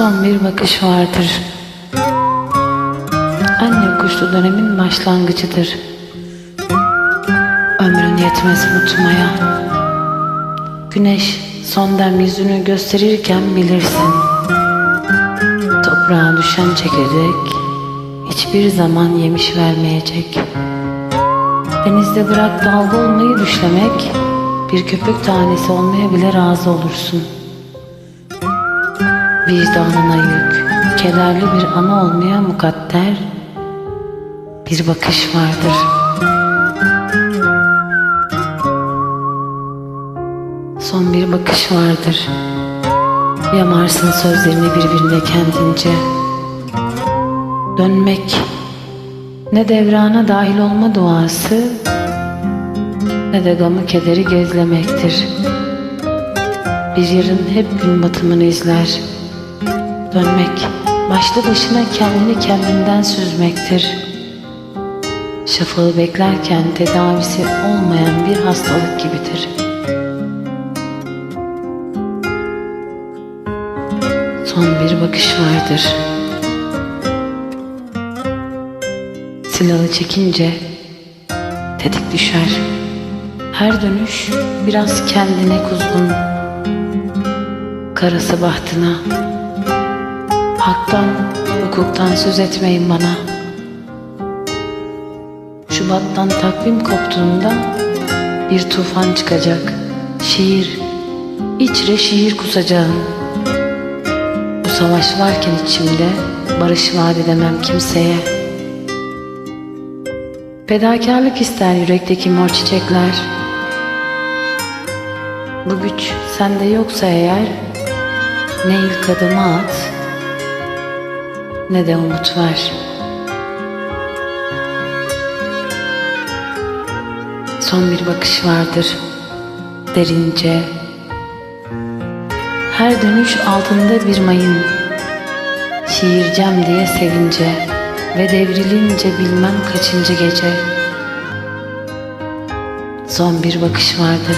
Son bir bakış vardır. Anne kuşlu dönemin başlangıcıdır. Ömrün yetmez unutmaya. Güneş son dem yüzünü gösterirken bilirsin. Toprağa düşen çekirdek hiçbir zaman yemiş vermeyecek. Denizde bırak dalga olmayı düşlemek, bir köpük tanesi olmaya bile razı olursun. Vicdanına yük, kederli bir ana olmaya mukadder bir bakış vardır. Son bir bakış vardır. Yamarsın sözlerini birbirine kendince. Dönmek ne devrana dahil olma duası ne de gamı kederi gezlemektir. Bir yarın hep gün batımını izler. Dönmek başlı başına kendini kendinden süzmektir. Şafağı beklerken tedavisi olmayan bir hastalık gibidir. Son bir bakış vardır. Silahı çekince tetik düşer. Her dönüş biraz kendine kuzgun. Karası bahtına. Haktan, hukuktan söz etmeyin bana. Şubattan takvim koptuğunda bir tufan çıkacak. Şiir, içre şiir kusacağım. Bu savaş varken içimde barış vaat edemem kimseye. Fedakarlık ister yürekteki mor çiçekler. Bu güç sende yoksa eğer ne ilk adımı at ne de umut ver. Son bir bakış vardır derince. Her dönüş altında bir mayın. Şiircem diye sevince ve devrilince bilmem kaçıncı gece. Son bir bakış vardır.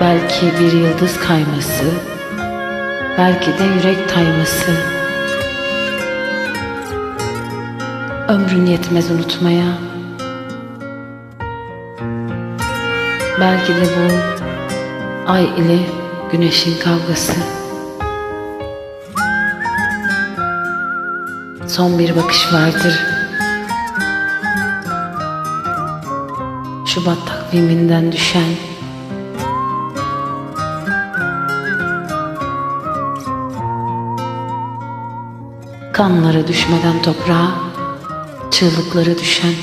Belki bir yıldız kayması, belki de yürek tayması. Ömrün yetmez unutmaya. Belki de bu ay ile güneşin kavgası. Son bir bakış vardır. Şubat takviminden düşen Kanlara düşmeden toprağa, çığlıklara düşen